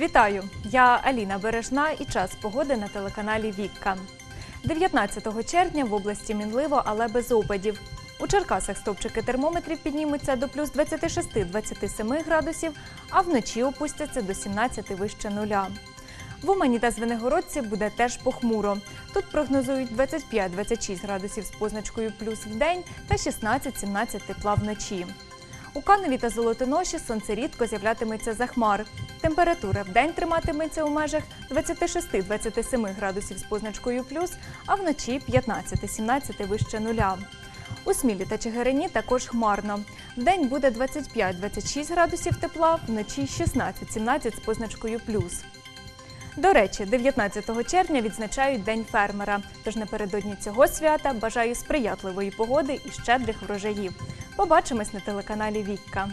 Вітаю! Я Аліна Бережна і час погоди на телеканалі Вікка. 19 червня в області мінливо, але без опадів. У Черкасах стовпчики термометрів піднімуться до плюс 26-27 градусів, а вночі опустяться до 17 вище нуля. В Умані та Звенигородці буде теж похмуро. Тут прогнозують 25-26 градусів з позначкою плюс в день та 16-17 тепла вночі. У Канові та Золотоноші сонце рідко з'являтиметься за хмар. Температура в день триматиметься у межах 26-27 градусів з позначкою плюс, а вночі 15-17 вище нуля. У Смілі та Чигирині також хмарно. Вдень буде 25-26 градусів тепла, вночі 16-17 з позначкою плюс. До речі, 19 червня відзначають День фермера. Тож напередодні цього свята бажаю сприятливої погоди і щедрих врожаїв. Побачимось на телеканалі Вікка.